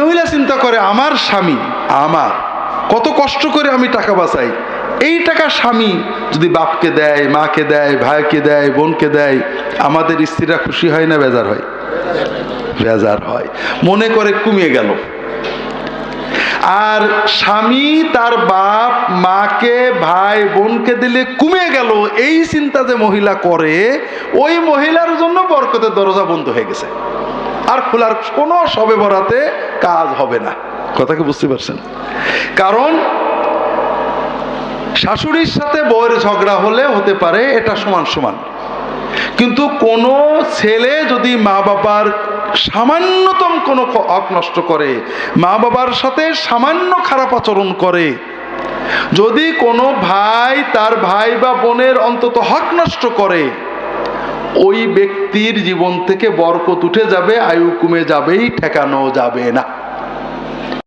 মহিলা চিন্তা করে, আমার স্বামী, আমার, কত কষ্ট করে আমি টাকা বাঁচাই। এই টাকা স্বামী যদি বাপকে দেয়, মাকে দেয়, ভাইকে দেয়, বোনকে দেয়, আমাদের স্ত্রীরা খুশি হয় না বেজার হয়? বেজার হয়। মনে করে কমিয়ে গেল। আর স্বামী তার বাপ, মাকে, ভাই, বোনকে দিলে কমে গেল। এই চিন্তা যে মহিলা করে, ওই মহিলার জন্য বরকতের দরজা বন্ধ হয়ে গেছে। আর খোলার কোনো সবে বরাতে কাজ হবে না। কথা কি বুঝতে পারছেন? কারণ শাশুড়ির সাথে বউয়ের ঝগড়া হলে হতে পারে এটা সমান সমান। কিন্তু কোনো ছেলে যদি মা বাবার সামান্যতম কোনো হক নষ্ট করে, মা বাবার সাথে সামান্য খারাপ আচরণ করে, যদি কোনো ভাই তার ভাই বা বোনের অন্তত হক নষ্ট করে ওই ব্যক্তির জীবন থেকে বরকত উঠে যাবে আয়ু কমে যাবেই ঠেকানো যাবে না।